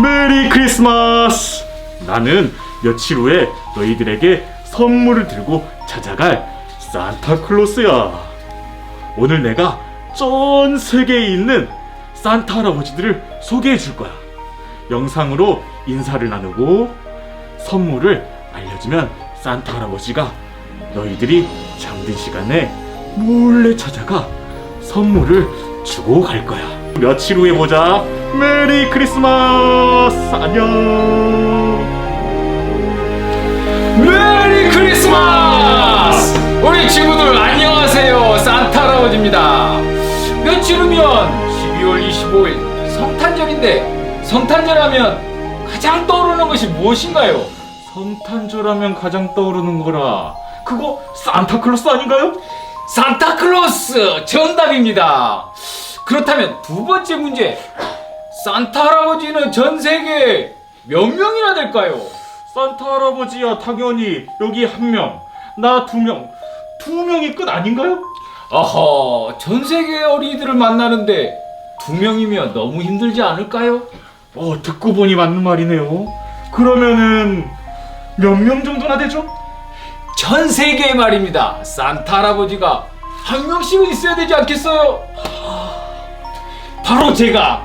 메리 크리스마스! 나는 며칠 후에 너희들에게 선물을 들고 찾아갈 산타클로스야. 오늘 내가 전 세계에 있는 산타 할아버지들을 소개해 줄 거야. 영상으로 인사를 나누고 선물을 알려주면 산타 할아버지가 너희들이 잠든 시간에 몰래 찾아가 선물을 주고 갈 거야. 며칠 후에 보자. 메리 크리스마스! 안녕! 메리 크리스마스! 우리 친구들 안녕하세요. 산타 할아버지입니다. 며칠 후면 12월 25일 성탄절인데 성탄절하면 가장 떠오르는 것이 무엇인가요? 성탄절하면 가장 떠오르는 거라. 그거 산타클로스 아닌가요? 산타클로스 정답입니다. 그렇다면 두 번째 문제. 산타 할아버지는 전 세계에 몇 명이나 될까요? 산타 할아버지야 당연히 여기 한 명, 나 두 명, 두 명이 끝 아닌가요? 어허, 전 세계 어린이들을 만나는데 두 명이면 너무 힘들지 않을까요? 어 듣고 보니 맞는 말이네요. 그러면은 몇 명 정도나 되죠? 전 세계에 말입니다. 산타 할아버지가 한 명씩은 있어야 되지 않겠어요? 바로 제가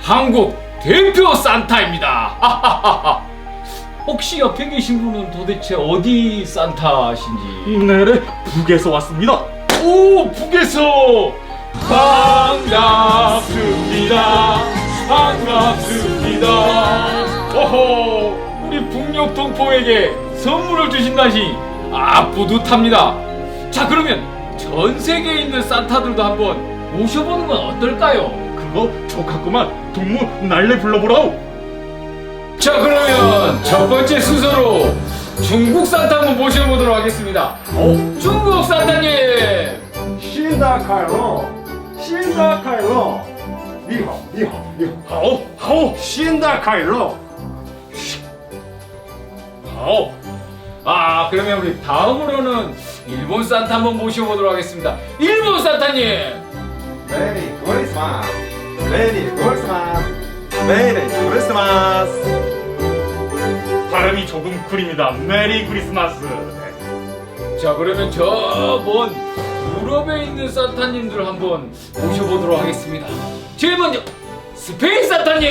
한국 대표 산타입니다. 혹시 옆에 계신 분은 도대체 어디 산타신지? 네네 북에서 왔습니다. 오, 북에서 반갑습니다. 반갑습니다. 어허, 우리 북녘 동포에게 선물을 주신다니 아 뿌듯합니다. 자, 그러면 전 세계에 있는 산타들도 한번 모셔보는 건 어떨까요? 그거 좋겠구만. 동무 날래 불러보라오. 자, 그러면 첫 번째 순서로 중국 산타 한번 모셔보도록 하겠습니다. 어, 중국 산타님. 新的凯龙，新的凯龙，你好，你好，你好， 하오 하오 新的凯龙， 어. 아 그러면 우리 다음으로는 일본 산타 한번 모셔보도록 하겠습니다. 일본 산타님. 메리 크리스마스, 메리 크리스마스, 메리 크리스마스. 발음이 조금 구립니다. 메리 크리스마스. 네. 자 그러면 저 먼 유럽에 있는 산타님들 한번 모셔보도록 하겠습니다. 제일 먼저 스페인 산타님.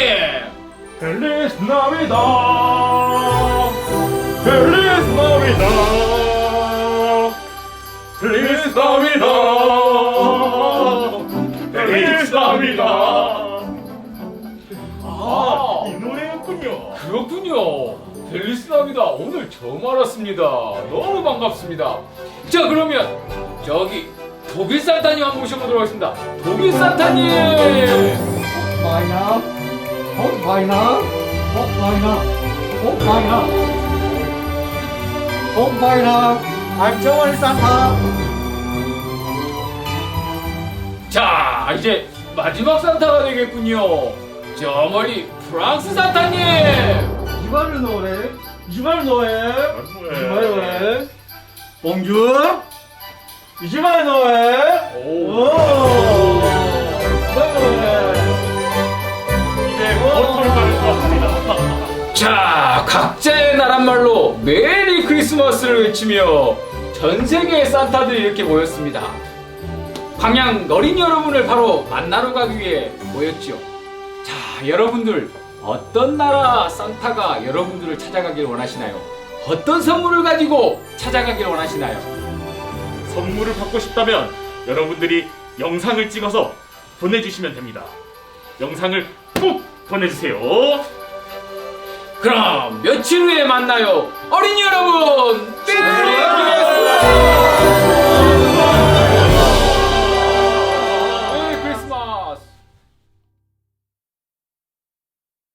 펠리스 나비다. 펠리스 나비다. 아 이 노래였군요. 그렇군요. 벨리스남이다. 오늘 처음 알았습니다. 너무 반갑습니다. 자 그러면 저기 독일 산타님 한번 모셔보도록 하겠습니다. 독일 산타님. Weihnacht, und Weihnacht, und Weihnacht, und Weihnacht, und Weihnacht. I'm Joey Santa. 자 이제 마지막 산타가 되겠군요. 저 멀리 프랑스 산타님. Joyeux Noël, Joyeux Noël, Joyeux Noël. Bonjour. Joyeux Noël. 오. 오. 이제 버터를 것 같습니다. 자 각자의 나라말로 메리 크리스마스를 외치며 전 세계의 산타들이 이렇게 모였습니다. 광양 어린이 여러분을 바로 만나러 가기 위해 모였죠. 자 여러분들 어떤 나라 산타가 여러분들을 찾아가길 원하시나요? 어떤 선물을 가지고 찾아가길 원하시나요? 선물을 받고 싶다면 여러분들이 영상을 찍어서 보내주시면 됩니다. 영상을 꼭 보내주세요. 그럼 며칠 후에 만나요. 어린이 여러분 크리스마스!